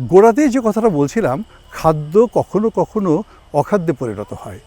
গোড়াতেই যে কথাটা বলছিলাম, খাদ্য কখনো কখনো অখাদ্যে পরিণত হয়।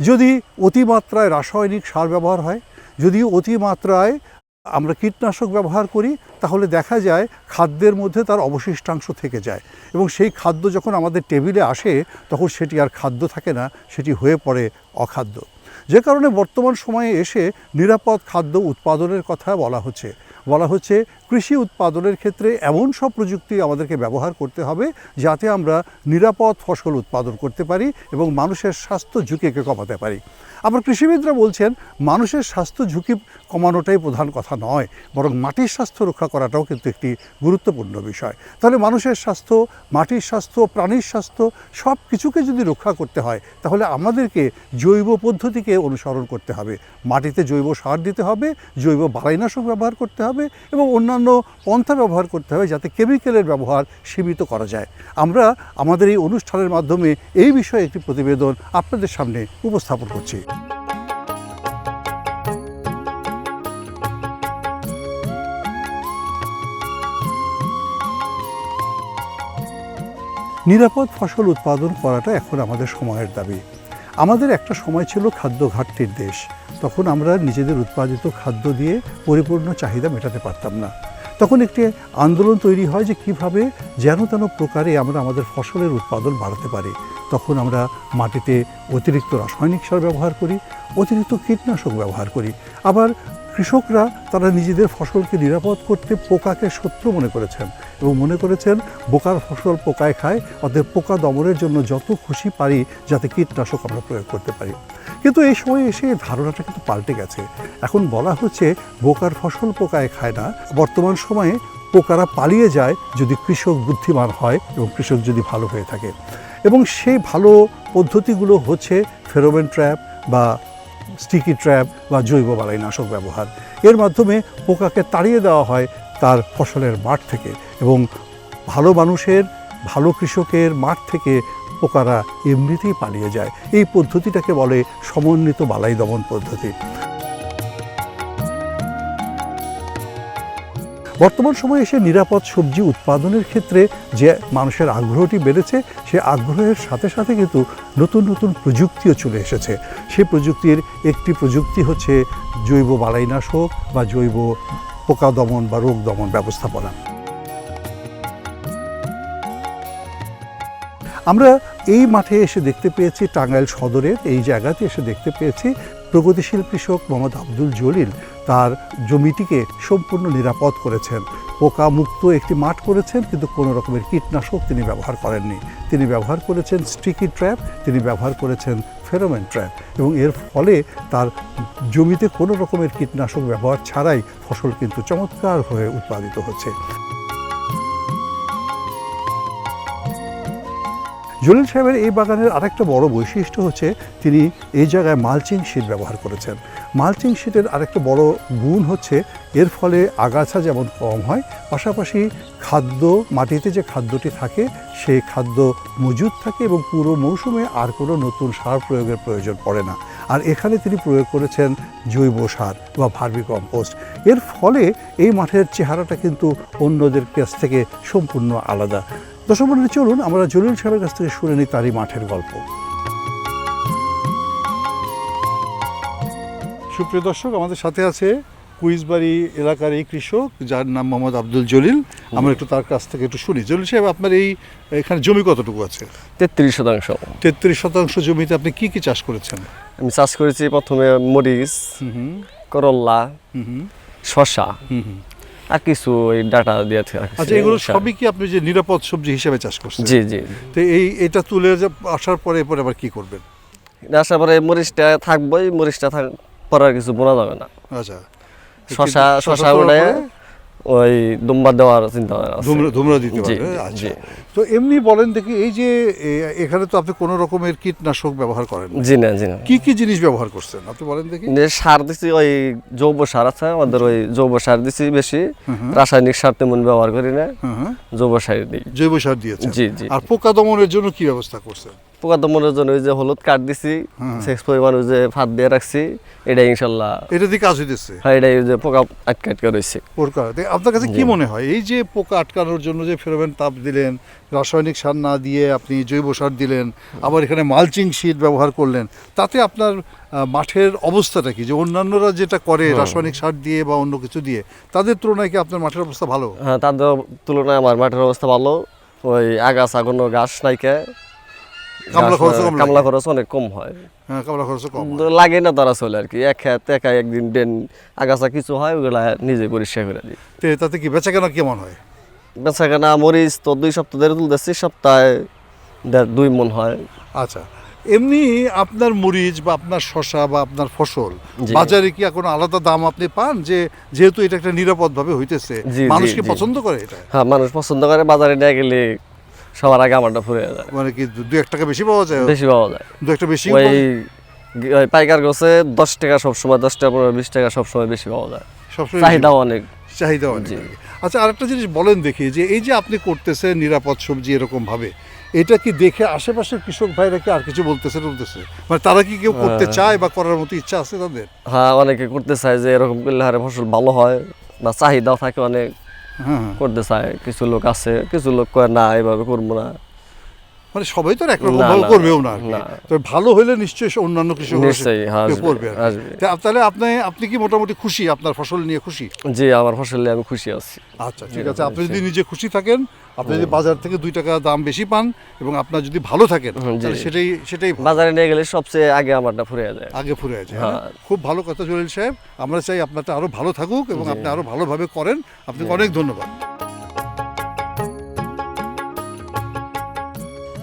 যদি অতিমাত্রায় রাসায়নিক সার ব্যবহার হয়, যদি অতিমাত্রায় আমরা কীটনাশক ব্যবহার করি, তাহলে দেখা যায় খাদ্যের মধ্যে তার অবশিষ্টাংশ থেকে যায় এবং সেই খাদ্য যখন আমাদের টেবিলে আসে, তখন সেটি আর খাদ্য থাকে না, সেটি হয়ে পড়ে অখাদ্য। যে কারণে বর্তমান সময়ে এসে নিরাপদ খাদ্য উৎপাদনের কথা বলা হচ্ছে। বলা হচ্ছে কৃষি উৎপাদনের ক্ষেত্রে এমন সব প্রযুক্তি আমাদেরকে ব্যবহার করতে হবে যাতে আমরা নিরাপদ ফসল উৎপাদন করতে পারি এবং মানুষের স্বাস্থ্য ঝুঁকিকে কমাতে পারি। আবার কৃষিবিদরা বলছেন, মানুষের স্বাস্থ্য ঝুঁকি কমানোটাই প্রধান কথা নয়, বরং মাটির স্বাস্থ্য রক্ষা করাটাও কিন্তু একটি গুরুত্বপূর্ণ বিষয়। তাহলে মানুষের স্বাস্থ্য, মাটির স্বাস্থ্য, প্রাণীর স্বাস্থ্য সব কিছুকে যদি রক্ষা করতে হয়, তাহলে আমাদেরকে জৈব পদ্ধতিকে অনুসরণ করতে হবে। মাটিতে জৈব সার দিতে হবে, জৈব বালাইনাশক ব্যবহার করতে হবে এবং অন্যান্য পন্থা ব্যবহার করতে হবে যাতে কেমিক্যালের ব্যবহার সীমিত করা যায়। আমরা আমাদের এই অনুষ্ঠানের মাধ্যমে এই বিষয়ে একটি প্রতিবেদন আপনাদের সামনে উপস্থাপন করছি। নিরাপদ ফসল উৎপাদন করাটা এখন আমাদের সময়ের দাবি। আমাদের একটা সময় ছিল খাদ্য ঘাটতির দেশ। তখন আমরা নিজেদের উৎপাদিত খাদ্য দিয়ে পরিপূর্ণ চাহিদা মেটাতে পারতাম না। তখন একটি আন্দোলন তৈরি হয় যে কীভাবে যেন তেন প্রকারে আমরা আমাদের ফসলের উৎপাদন বাড়াতে পারি। তখন আমরা মাটিতে অতিরিক্ত রাসায়নিক সার ব্যবহার করি, অতিরিক্ত কীটনাশক ব্যবহার করি। আবার কৃষকরা তারা নিজেদের ফসলকে নিরাপদ করতে পোকাকে শত্রু মনে করেছেন এবং মনে করেছেন বোকার ফসল পোকায় খায় অর্থাৎ পোকা দমনের জন্য যত খুশি পারি যাতে কীটনাশক আমরা প্রয়োগ করতে পারি। কিন্তু এই সময় এসে ধারণাটা কিন্তু পাল্টে গেছে। এখন বলা হচ্ছে বোকার ফসল পোকায় খায় না। বর্তমান সময়ে পোকারা পালিয়ে যায় যদি কৃষক বুদ্ধিমান হয় এবং কৃষক যদি ভালো হয়ে থাকে। এবং সেই ভালো পদ্ধতিগুলো হচ্ছে ফেরোমেন ট্র্যাপ বা স্টিকি ট্র্যাপ বা জৈব বালাইনাশক ব্যবহার। এর মাধ্যমে পোকাকে তাড়িয়ে দেওয়া হয় তার ফসলের মাঠ থেকে এবং ভালো মানুষের, ভালো কৃষকের মাঠ থেকে পোকারা এমনিতেই পালিয়ে যায়। এই পদ্ধতিটাকে বলে সমন্বিত বালাই দমন পদ্ধতি। বর্তমান সময়ে এসে নিরাপদ সবজি উৎপাদনের ক্ষেত্রে যে মানুষের আগ্রহটি বেড়েছে, সে আগ্রহের সাথে সাথে কিন্তু নতুন নতুন প্রযুক্তিও চলে এসেছে। সেই প্রযুক্তির একটি প্রযুক্তি হচ্ছে জৈব বালাইনাশক বা জৈব পোকা দমন বা রোগ দমন ব্যবস্থাপনা। আমরা এই মাঠে এসে দেখতে পেয়েছি টাঙ্গাইল সদরের এই জায়গাতে এসে দেখতে পেয়েছি প্রগতিশীল কৃষক মোহাম্মদ আব্দুল জলিল তার জমিটিকে সম্পূর্ণ নিরাপদ করেছেন। পোকা মুক্ত একটি মাঠ করেছেন, কিন্তু কোনো রকমের কীটনাশক তিনি ব্যবহার করেননি। তিনি ব্যবহার করেছেন স্টিকি ট্র্যাপ, তিনি ব্যবহার করেছেন ফেরোমেন ট্র্যাপ এবং এর ফলে তার জমিতে কোনো রকমের কীটনাশক ব্যবহার ছাড়াই ফসল কিন্তু চমৎকার হয়ে উৎপাদিত হচ্ছে। জলিল সাহেবের এই বাগানের আরেকটা বড় বৈশিষ্ট্য হচ্ছে তিনি এই জায়গায় মালচিং শিট ব্যবহার করেছেন। মালচিং শিটের আরেকটা বড় গুণ হচ্ছে এর ফলে আগাছা যেমন কম হয়, পাশাপাশি খাদ্য, মাটিতে যে খাদ্যটি থাকে সেই খাদ্য মজুদ থাকে এবং পুরো মৌসুমে আর কোনো নতুন সার প্রয়োগের প্রয়োজন পড়ে না। আর এখানে তিনি প্রয়োগ করেছেন জৈব সার বা ভার্মি কম্পোস্ট। এর ফলে এই মাঠের চেহারাটা কিন্তু অন্যদের কাছ থেকে সম্পূর্ণ আলাদা। দর্শক মন্ডলী চলুন আমরা জলিল সাহেবের কাছ থেকে শুনে নিই তারই মাঠের গল্প। সুপ্রিয় দর্শক আমাদের সাথে আছে কুইজবাড়ি এলাকার এই কৃষক যার নাম মোহাম্মদ আব্দুল জলিল। আমরা একটু তার কাছ থেকে একটু শুনি। জলিল সাহেব আপনার এই এখানে জমি কতটুকু আছে? তেত্রিশ শতাংশ। তেত্রিশ শতাংশ জমিতে আপনি কি কি চাষ করেছেন? আমি চাষ করেছি প্রথমে মরিচ করল্লা শশা আর কিছু ওই ডাটা দিয়ে আচ্ছা এগুলো সবই কি আপনি যে নিরাপদ সবজি হিসেবে চাষ করছেন? জি জি। তো এই এটা তুলে যে- আসার পরে এরপরে আবার কি করবেন? আসার পরে মরিচটা থাকবোই মরিচটা থাক পরে আর কিছু বোনা যাবে না। আচ্ছা। শশা শশা পরে? ওই দুম্বা দেওয়ার চিন্তা ভাবনা আছে। ধুমরা দিতে পারবে জি, আচ্ছা তো এমনি বলেন দেখি এই যে এখানে তো আপনি কোনো রকমের কীটনাশক ব্যবহার করেন না। জি না জি না। কি কি জিনিস ব্যবহার করছেন? আপনি বলেন দেখি। যে সার দিছি ওই জৈব সার আছে আমাদের ওই জৈব সার দিছি বেশি। রাসায়নিক সার তেমন ব্যবহার করি না। জৈব সার দিই। জৈব সার দিয়েছেন। জি জি। আর পোকা দমনের জন্য কি ব্যবস্থা করছেন? পোকা দমনের জন্য ওই যে হলুদ কাঠ দিছি। সেক্স পরিমাণ ওই যে ফাঁদ দিয়ে রাখছি এটাই ইনশাল্লাহ। এটা দিয়ে কাজ হইতেছে? হ্যাঁ এটাই ওই যে পোকা আটকে আটকে রয়েছে পোকা আপনার কাছে কি মনে হয়? এই যে পোকা আটকানোর জন্য যে ফেরোমেন তাপ দিলেন রাসায়নিক সার না দিয়ে আপনি জৈব সার দিলেন আবার এখানে মালচিং শীট ব্যবহার করলেন তাতে আপনার মাঠের অবস্থাটা কি? যে অন্যান্যরা যেটা করে রাসায়নিক সার দিয়ে বা অন্য কিছু দিয়ে তাদের তুলনায় কি আপনার মাঠের অবস্থা ভালো? হ্যাঁ তাদের তুলনায় আমার মাঠের অবস্থা ভালো। ওই আগাছা কোনো ঘাস নাইকে কামলা। খরচ অনেক কম হয়। হ্যাঁ কামলা খরচ কম লাগে না তারা চলে আর কি। এক একা একদিন ডেন আগাছা কিছু হয় ওগুলা নিজে পরিষ্কার করে দিই। তে তাতে কি বেচা কেনা কেমন হয়? বেচা কেনা মরিচ তো দুই সপ্তাহ ধরে তুলতেছি সপ্তাহে দুই মন হয়। আচ্ছা এমনি আপনার মরিচ বা আপনার শশা বা আপনার ফসল বাজারে কি কোনো আলাদা দাম আপনি পান? যে যেহেতু এটা একটা নিরাপদ ভাবে হইতেছে মানুষ কি পছন্দ করে এটা? হ্যাঁ মানুষ পছন্দ করে বাজারে নিয়ে গেলে সবার আগে আমারটা ফুরে যায়। মানে কি দু- এক টাকা বেশি পাওয়া যায়? বেশি পাওয়া যায়। দু একটা বেশি ওই পাইকার গোছে দশ টাকা সবসময় দশ টাকা পনেরো বিশ টাকা সবসময় বেশি পাওয়া যায়। সবসময় চাহিদাও অনেক। চাহিদা অনেক। আচ্ছা আরেকটা জিনিস বলেন দেখি যে এই যে আপনি করতেছেন নিরাপদ সবজি এরকম ভাবে এটা কি দেখে আশেপাশের কৃষক ভাইরা কি আর কিছু বলতেছে বলতেছে? মানে তারা কি কেউ করতে হ্যাঁ। চায় বা করার মতো ইচ্ছা আছে তাদের? হ্যাঁ অনেকে করতে চায় যে এরকম করলে হারে ফসল ভালো হয় বা চাহিদাও থাকে অনেক। করতে চায় কিছু লোক আছে কিছু লোক কয় না এভাবে করব না। মানে সবাই তো একরকম না, করবেও না। তবে ভালো হলে নিশ্চয়ই অন্যান্য কৃষক হ্যাঁ, আসবে, করবে। তা তাহলে আপনি আপনি কি মোটামুটি খুশি আপনার ফসল নিয়ে খুশি? জি আমার ফসল নিয়ে আমি খুশি আছি। আচ্ছা ঠিক আছে। আপনি যদি নিজে খুশি থাকেন আপনি যদি বাজার থেকে দুই টাকা দাম বেশি পান এবং আপনার যদি ভালো থাকেন তাহলে সেটাই সেটাই বাজারে নিয়ে গেলে সবচেয়ে আগে আমারটা ফুরে যায়। আগে ফুরে যায় হ্যাঁ। খুব ভালো কথা জলিল সাহেব। আমরা চাই আপনারটা আরও ভালো থাকুক এবং আপনি আরও ভালোভাবে করেন। আপনাকে অনেক ধন্যবাদ।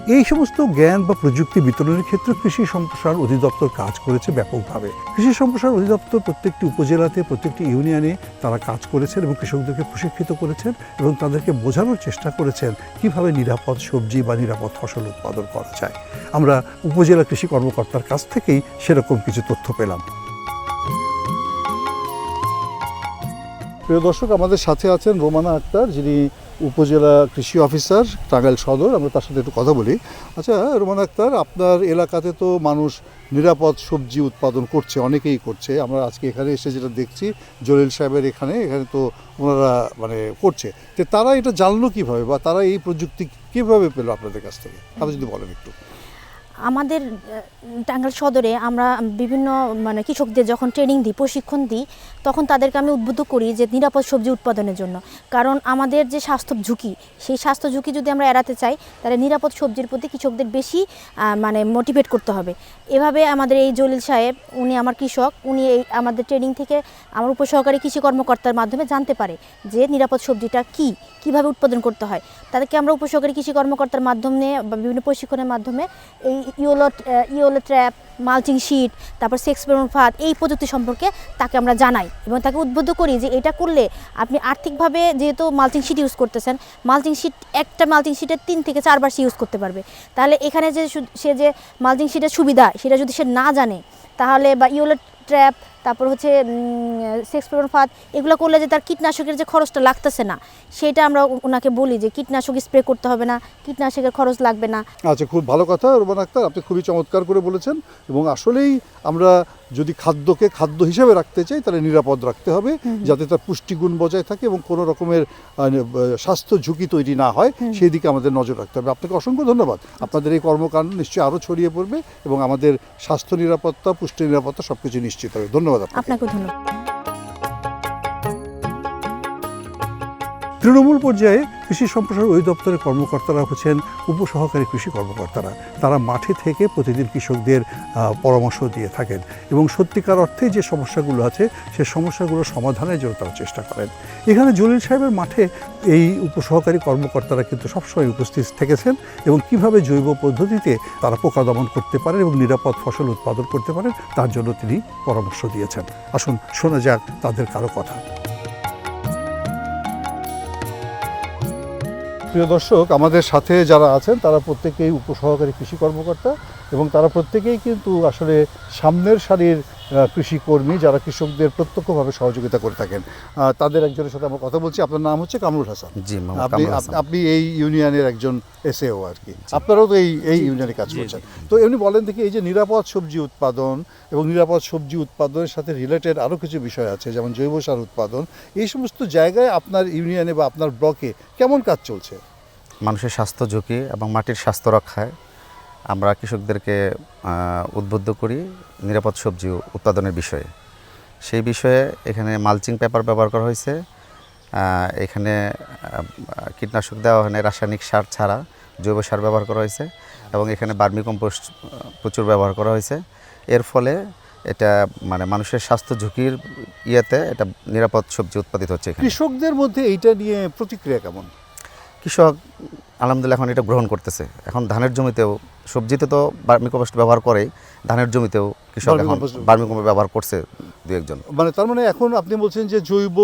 এই সমস্ত জ্ঞান বা প্রযুক্তি বিতরণের ক্ষেত্রে কৃষি সম্প্রসারণ অধিদপ্তর কাজ করেছে ব্যাপকভাবে। কৃষি সম্প্রসারণ অধিদপ্তর প্রত্যেকটি উপজেলাতে, প্রত্যেকটি ইউনিয়নে তারা কাজ করেছেন এবং কৃষকদেরকে প্রশিক্ষিত করেছেন এবং তাদেরকে বোঝানোর চেষ্টা করেছেন কীভাবে নিরাপদ সবজি বা নিরাপদ ফসল উৎপাদন করা যায়। আমরা উপজেলা কৃষি কর্মকর্তার কাছ থেকেই সেরকম কিছু তথ্য পেলাম। প্রিয় দর্শক, আমাদের সাথে আছেন রোমানা আক্তার, যিনি উপজেলা কৃষি অফিসার, টাঙ্গাইল সদর, আমরা তার সাথে একটু কথা বলি। আচ্ছা রোমান আক্তার, আপনার এলাকাতে তো মানুষ নিরাপদ সবজি উৎপাদন করছে, অনেকেই করছে। আমরা আজকে এখানে এসে যেটা দেখছি, জলিল সাহেবের এখানে এখানে তো ওনারা মানে করছে। তো তারা এটা জানলো কীভাবে বা তারা এই প্রযুক্তি কীভাবে পেল আপনাদের কাছ থেকে? আপনি যদি বলেন একটু। আমাদের টাঙ্গাইল সদরে আমরা বিভিন্ন মানে কৃষকদের যখন ট্রেনিং দিই, প্রশিক্ষণ দিই তখন তাদেরকে আমি উদ্বুদ্ধ করি যে নিরাপদ সবজি উৎপাদনের জন্য। কারণ আমাদের যে স্বাস্থ্য ঝুঁকি, সেই স্বাস্থ্য ঝুঁকি যদি আমরা এড়াতে চাই, তাহলে নিরাপদ সবজির প্রতি কৃষকদের বেশি মানে মোটিভেট করতে হবে। এভাবে আমাদের এই জলিল সাহেব, উনি আমার কৃষক, উনি এই আমাদের ট্রেনিং থেকে আমার উপসহকারী কৃষি কর্মকর্তার মাধ্যমে জানতে পারে যে নিরাপদ সবজিটা কি, কীভাবে উৎপাদন করতে হয়। তাদেরকে আমরা উপসহকারী কৃষি কর্মকর্তার মাধ্যমে বা বিভিন্ন প্রশিক্ষণের মাধ্যমে এই yellow yellow trap mulching sheet তারপর সেক্স ফাঁদ, এই প্রযুক্তি সম্পর্কে তাকে আমরা জানাই। এবং তাকে উদ্বুদ্ধ করি যে এটা করলে আপনি আর্থিকভাবে যেহেতু মালচিং শিট ইউজ করতেছেন মালচিং শিট একটা মালচিং শিটের তিন থেকে চারবার সে ইউজ করতে পারবে। তাহলে এখানে যে সে যে মালচিং শিটের সুবিধা, সেটা যদি সে না জানে তাহলে বা ইওলো ট্র্যাপ তারপর হচ্ছে সেক্স ফাঁদ এগুলো করলে যে তার কীটনাশকের যে খরচটা লাগতেছে না সেটা আমরা ওনাকে বলি যে কীটনাশক স্প্রে করতে হবে না কীটনাশকের খরচ লাগবে না। আচ্ছা খুব ভালো কথা রোমান আক্তার আপনি খুবই চমৎকার করে বলেছেন এবং আসলেই আমরা যদি খাদ্যকে খাদ্য হিসেবে রাখতে চাই তাহলে নিরাপদ রাখতে হবে যাতে তার পুষ্টিগুণ বজায় থাকে এবং কোনো রকমের স্বাস্থ্য ঝুঁকি তৈরি না হয় সেই দিকে আমাদের নজর রাখতে হবে। আপনাকে অসংখ্য ধন্যবাদ। আপনাদের এই কর্মকাণ্ড নিশ্চয়ই আরও ছড়িয়ে পড়বে এবং আমাদের স্বাস্থ্য নিরাপত্তা পুষ্টি নিরাপত্তা সবকিছু নিশ্চিত হবে। ধন্যবাদ আপনাকে। ধন্যবাদ। তৃণমূল পর্যায়ে কৃষি সম্প্রসারণ অধিদপ্তরের কর্মকর্তারা হচ্ছেন উপসহকারী কৃষি কর্মকর্তারা। তারা মাঠে থেকে প্রতিদিন কৃষকদের পরামর্শ দিয়ে থাকেন এবং সত্যিকার অর্থে যে সমস্যাগুলো আছে, সে সমস্যাগুলো সমাধানের জন্য তারা চেষ্টা করেন। এখানে জলিল সাহেবের মাঠে এই উপসহকারী কর্মকর্তারা কিন্তু সবসময় উপস্থিত থেকেছেন এবং কীভাবে জৈব পদ্ধতিতে তারা পোকা দমন করতে পারেন এবং নিরাপদ ফসল উৎপাদন করতে পারেন, তার জন্য তিনি পরামর্শ দিয়েছেন। আসুন শোনা যাক তাদের কারও কথা। প্রিয় দর্শক, আমাদের সাথে যারা আছেন, তারা প্রত্যেকেই উপসহকারী কৃষি কর্মকর্তা এবং তারা প্রত্যেকেই কিন্তু আসলে সামনের সারির কৃষিকর্মী যারা কৃষকদের প্রত্যক্ষভাবে সহযোগিতা করে থাকেন। তাদের একজনের সাথে আমরা কথা বলছি। আপনার নাম হচ্ছে কামরুল হাসান। জি আপনি। আপনি এই ইউনিয়নের একজন এসএও আর কি। আপনারাও তো এই এই ইউনিয়নে কাজ করছেন। তো এমনি বলেন দেখি এই যে নিরাপদ সবজি উৎপাদন এবং নিরাপদ সবজি উৎপাদনের সাথে রিলেটেড আরও কিছু বিষয় আছে যেমন জৈব সার উৎপাদন। এই সমস্ত জায়গায় আপনার ইউনিয়নে বা আপনার ব্লকে কেমন কাজ চলছে? মানুষের স্বাস্থ্য ঝুঁকি এবং মাটির স্বাস্থ্য রক্ষায় আমরা কৃষকদেরকে উদ্বুদ্ধ করি নিরাপদ সবজি উৎপাদনের বিষয়ে। সেই বিষয়ে এখানে মালচিং পেপার ব্যবহার করা হয়েছে। এখানে কীটনাশক দেওয়া হয় রাসায়নিক সার ছাড়া জৈব সার ব্যবহার করা হয়েছে এবং এখানে বার্মি কম্পোস্ট প্রচুর ব্যবহার করা হয়েছে। এর ফলে এটা মানে মানুষের স্বাস্থ্য ঝুঁকির ইয়েতে এটা নিরাপদ সবজি উৎপাদিত হচ্ছে এখানে। কৃষকদের মধ্যে এইটা নিয়ে প্রতিক্রিয়া কেমন? কৃষক আলহামদুলিল্লাহ এখন এটা গ্রহণ করতেছে। এখন ধানের জমিতেও সবজিতে তো বার্মি কম্পোস্ট ব্যবহার করেই ধানের জমিতেও কৃষক এখন ভার্মিকম্পোস্ট। বার্মি কম্পোস্ট ব্যবহার করছে দু একজন। মানে তার মানে এখন আপনি বলছেন যে জৈব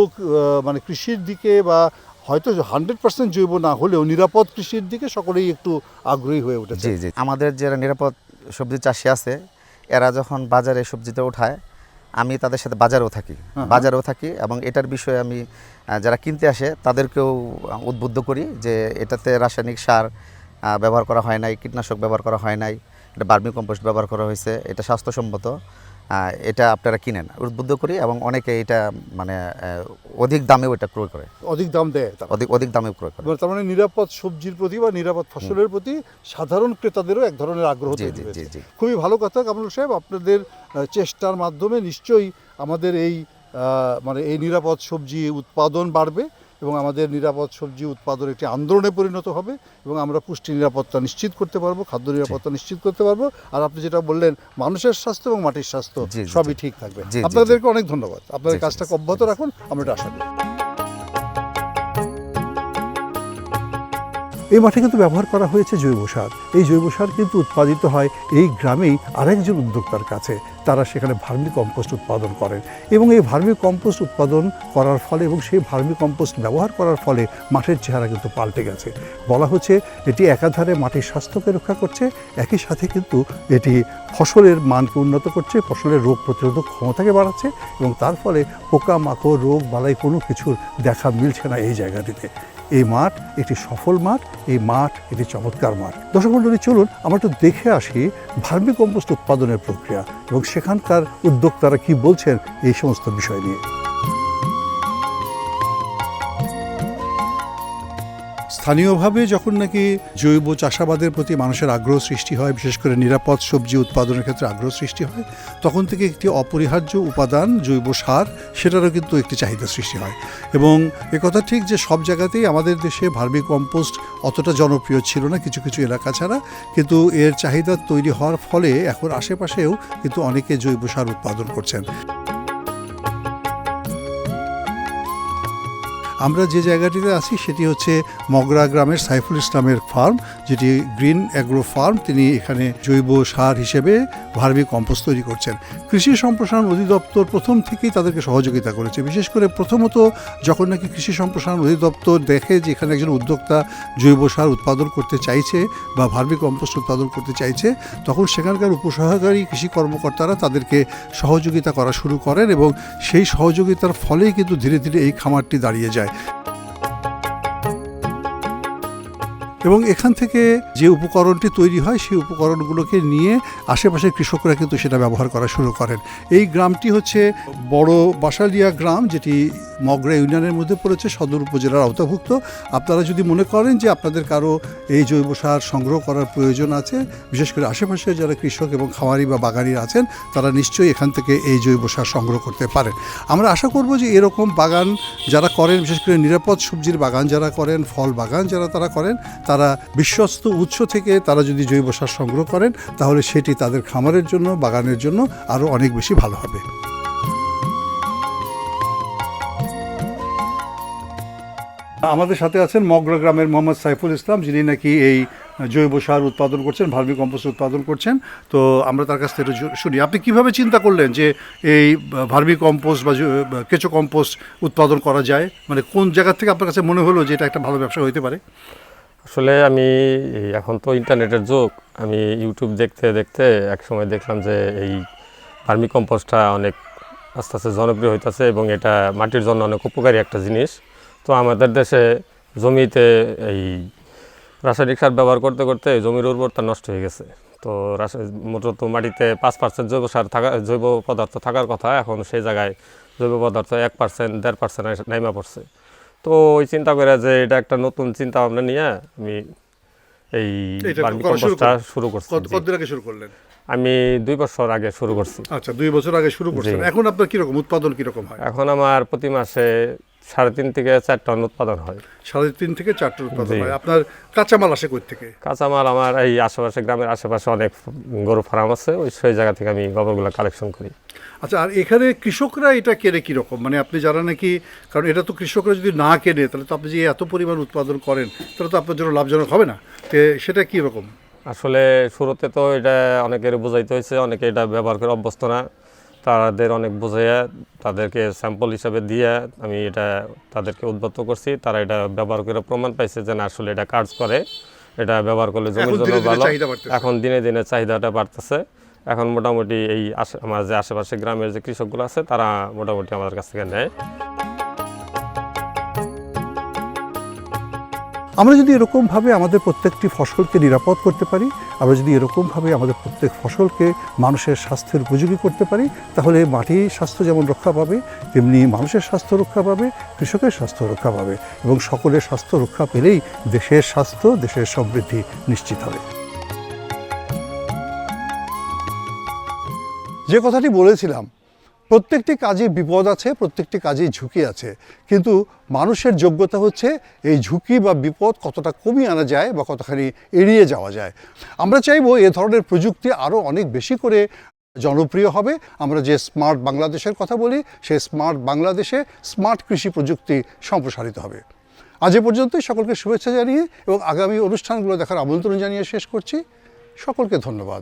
মানে কৃষির দিকে বা হয়তো হান্ড্রেড পার্সেন্ট জৈব না হলেও নিরাপদ কৃষির দিকে সকলেই একটু আগ্রহী হয়ে উঠেছে। জি জি। আমাদের যারা নিরাপদ সবজি চাষি আছে এরা যখন বাজারে সবজিটা ওঠায় আমি তাদের সাথে বাজারেও থাকি। বাজারেও থাকি এবং এটার বিষয়ে আমি যারা কিনতে আসে তাদেরকেও উদ্বুদ্ধ করি যে এটাতে রাসায়নিক সার ব্যবহার করা হয় নাই কীটনাশক ব্যবহার করা হয় নাই এটা বার্মি কম্পোস্ট ব্যবহার করা হয়েছে এটা স্বাস্থ্যসম্মত এটা আপনারা কিনেন উদ্বুদ্ধ করি এবং অনেকে এটা মানে অধিক দামেও এটা ক্রয় করে। অধিক দাম দেয়। অধিক অধিক দামেও ক্রয় করে। তার মানে নিরাপদ সবজির প্রতি বা নিরাপদ ফসলের প্রতি সাধারণ ক্রেতাদেরও এক ধরনের আগ্রহ খুবই ভালো কথা কামরুল সাহেব আপনাদের চেষ্টার মাধ্যমে নিশ্চয়ই আমাদের এই মানে এই নিরাপদ সবজি উৎপাদন বাড়বে। এবং আমাদের নিরাপদ সবজি উৎপাদন একটি আন্দোলনে পরিণত হবে এবং আমরা পুষ্টি নিরাপত্তা নিশ্চিত করতে পারব খাদ্য নিরাপত্তা নিশ্চিত করতে পারব। আর আপনি যেটা বললেন মানুষের স্বাস্থ্য এবং মাটির স্বাস্থ্য সবই ঠিক থাকবে। আপনাদেরকে অনেক ধন্যবাদ। আপনাদের কাজটাকে অব্যাহত রাখুন আমরা এটা আশা করি। এই মাঠে কিন্তু ব্যবহার করা হয়েছে জৈব সার। এই জৈব সার কিন্তু উৎপাদিত হয় এই গ্রামেই আরেকজন উদ্যোক্তার কাছে। তারা সেখানে ভার্মি কম্পোস্ট উৎপাদন করেন এবং এই ভার্মি কম্পোস্ট উৎপাদন করার ফলে এবং সেই ভার্মি কম্পোস্ট ব্যবহার করার ফলে মাঠের চেহারা কিন্তু পাল্টে গেছে। বলা হচ্ছে এটি একাধারে মাটির স্বাস্থ্যকে রক্ষা করছে, একই সাথে কিন্তু এটি ফসলের মানকে উন্নত করছে, ফসলের রোগ প্রতিরোধক ক্ষমতাকে বাড়াচ্ছে এবং তার ফলে পোকামাকড় রোগ বালাই কোনো কিছুর দেখা মিলছে না এই জায়গাটিতে। এই মাঠ একটি সফল মাঠ, এই মাঠ একটি চমৎকার মাঠ। দর্শক মণ্ডলী, চলুন আমরা একটু দেখে আসি ভার্মি কম্পোস্ট উৎপাদনের প্রক্রিয়া এবং সেখানকার উদ্যোক্তারা কি বলছেন এই সমস্ত বিষয় নিয়ে। স্থানীয়ভাবে যখন নাকি জৈব চাষাবাদের প্রতি মানুষের আগ্রহ সৃষ্টি হয়, বিশেষ করে নিরাপদ সবজি উৎপাদনের ক্ষেত্রে আগ্রহ সৃষ্টি হয়, তখন থেকে একটি অপরিহার্য উপাদান, জৈব সার, সেটারও কিন্তু একটি চাহিদা সৃষ্টি হয়। এবং কথা ঠিক যে সব জায়গাতেই আমাদের দেশে ভার্মি কম্পোস্ট অতটা জনপ্রিয় ছিল না কিছু কিছু এলাকা ছাড়া, কিন্তু এর চাহিদা তৈরি হওয়ার ফলে এখন আশেপাশেও কিন্তু অনেকে জৈব সার উৎপাদন করছেন। আমরা যে জায়গাটিতে আছি সেটি হচ্ছে মগরা গ্রামের সাইফুল ইসলামের ফার্ম। যেটি গ্রিন অ্যাগ্রো ফার্ম, তিনি এখানে জৈব সার হিসেবে ভার্মি কম্পোস্ট তৈরি করছেন। কৃষি সম্প্রসারণ অধিদপ্তর প্রথম থেকেই তাদেরকে সহযোগিতা করেছে। বিশেষ করে প্রথমত যখন নাকি কৃষি সম্প্রসারণ অধিদপ্তর দেখে যে এখানে একজন উদ্যোক্তা জৈব সার উৎপাদন করতে চাইছে বা ভার্মি কম্পোস্ট উৎপাদন করতে চাইছে, তখন সেখানকার উপসহকারী কৃষি কর্মকর্তারা তাদেরকে সহযোগিতা করা শুরু করেন এবং সেই সহযোগিতার ফলেই কিন্তু ধীরে ধীরে এই খামারটি দাঁড়িয়ে যায়। এবং এখান থেকে যে উপকরণটি তৈরি হয়, সেই উপকরণগুলোকে নিয়ে আশেপাশের কৃষকরা কিন্তু সেটা ব্যবহার করা শুরু করেন। এই গ্রামটি হচ্ছে বড় বাসালিয়া গ্রাম, যেটি মগরা ইউনিয়নের মধ্যে পড়েছে, সদর উপজেলার আওতাভুক্ত আপনারা যদি মনে করেন যে আপনাদের কারও এই জৈব সার সংগ্রহ করার প্রয়োজন আছে, বিশেষ করে আশেপাশে যারা কৃষক এবং খামারি বা বাগানি আছেন, তারা নিশ্চয়ই এখান থেকে এই জৈব সার সংগ্রহ করতে পারেন। আমরা আশা করব যে এরকম বাগান যারা করেন, বিশেষ করে নিরাপদ সবজির বাগান যারা করেন, ফল বাগান যারা, তারা করেন তারা বিশ্বস্ত উৎস থেকে তারা যদি জৈব সার সংগ্রহ করেন, তাহলে সেটি তাদের খামারের জন্য, বাগানের জন্য আরও অনেক বেশি ভালো হবে। আমাদের সাথে আছেন মগরা গ্রামের মোহাম্মদ সাইফুল ইসলাম, যিনি নাকি এই জৈব সার উৎপাদন করছেন, ভার্মি কম্পোস্ট উৎপাদন করছেন। তো আমরা তার কাছ থেকে শুনি, আপনি কীভাবে চিন্তা করলেন যে এই ভার্মি কম্পোস্ট বা বা কেঁচো কম্পোস্ট উৎপাদন করা যায়? মানে কোন জায়গা থেকে আপনার কাছে মনে হলো যে এটা একটা ভালো ব্যবসা হতে পারে? আসলে আমি, এখন তো ইন্টারনেটের যুগ, আমি ইউটিউব দেখতে দেখতে এক সময় দেখলাম যে এই ভার্মি কম্পোস্টটা অনেক আস্তে আস্তে জনপ্রিয় হইতেছে এবং এটা মাটির জন্য অনেক উপকারী একটা জিনিস। তো আমাদের দেশে জমিতে এই রাসায়নিক সার ব্যবহার করতে করতে জমির উর্বরতা নষ্ট হয়ে গেছে। তো মূলত মাটিতে পাঁচ পার্সেন্ট জৈব সার থাকা, জৈব পদার্থ থাকার কথা, এখন সেই জায়গায় জৈব পদার্থ এক পার্সেন্ট, দেড় পার্সেন্ট নাইমা পড়ছে। তো ওই চিন্তা করে যে এটা একটা নতুন চিন্তা ভাবনা নিয়ে আমি এই শুরু কম্পোস্টটা শুরু করছি কতদিন আগে শুরু করলেন? আমি দুই বছর আগে শুরু করছি। আচ্ছা দুই বছর আগে শুরু করছেন। এখন আপনার কীরকম? উৎপাদন কীরকম হয়? এখন আমার প্রতি মাসে সাড়ে তিন থেকে চার টন উৎপাদন হয়। সাড়ে তিন থেকে চারটে উৎপাদন হয়। আপনার কাঁচামাল আসে কই থেকে? কাঁচামাল আমার এই আশেপাশে গ্রামের আশেপাশে অনেক গরু ফার্ম আছে। ওই সেই জায়গা থেকে আমি গোবরগুলো কালেকশন করি। আচ্ছা আর এখানে কৃষকরা এটা কেনে কীরকম? মানে আপনি যারা নাকি কারণ এটা তো কৃষকরা যদি না কেনে তাহলে তো আপনি যে এত পরিমাণ উৎপাদন করেন তাহলে তো আপনার জন্য লাভজনক হবে না। তো সেটা কীরকম? আসলে শুরুতে তো এটা অনেকের বোঝাইতে হয়েছে অনেকে এটা ব্যবহার করে অভ্যস্ত না। তাদের অনেক বোঝাইয়া তাদেরকে স্যাম্পল হিসাবে দিয়ে আমি এটা তাদেরকে উদ্বুদ্ধ করছি। তারা এটা ব্যবহার করে প্রমাণ পাইছে যে না আসলে এটা কাজ করে। এটা ব্যবহার করলে জমির জন্য ভালো। এখন দিনে দিনে চাহিদাটা বাড়তেছে। এখন মোটামুটি এই আমার যে আশেপাশে গ্রামের যে কৃষকগুলো আছে, তারা মোটামুটি আমাদের কাছ থেকে নেয়। আমরা যদি এরকমভাবে আমাদের প্রত্যেকটি ফসলকে নিরাপদ করতে পারি, আমরা যদি এরকমভাবে আমাদের প্রত্যেক ফসলকে মানুষের স্বাস্থ্যের উপযোগী করতে পারি, তাহলে মাটির স্বাস্থ্য যেমন রক্ষা পাবে, তেমনি মানুষের স্বাস্থ্য রক্ষা পাবে, কৃষকের স্বাস্থ্য রক্ষা পাবে এবং সকলের স্বাস্থ্য রক্ষা পেলেই দেশের স্বাস্থ্য, দেশের সমৃদ্ধি নিশ্চিত হবে। যে কথাটি বলেছিলাম, প্রত্যেকটি কাজে বিপদ আছে, প্রত্যেকটি কাজেই ঝুঁকি আছে। কিন্তু মানুষের যোগ্যতা হচ্ছে এই ঝুঁকি বা বিপদ কতটা কমিয়ে আনা যায় বা কতখানি এড়িয়ে যাওয়া যায়। আমরা চাইব এ ধরনের প্রযুক্তি আরও অনেক বেশি করে জনপ্রিয় হবে। আমরা যে স্মার্ট বাংলাদেশের কথা বলি, সেই স্মার্ট বাংলাদেশে স্মার্ট কৃষি প্রযুক্তি সম্প্রসারিত হবে। আজ এ পর্যন্তই, সকলকে শুভেচ্ছা জানিয়ে এবং আগামী অনুষ্ঠানগুলো দেখার আমন্ত্রণ জানিয়ে শেষ করছি। সকলকে ধন্যবাদ।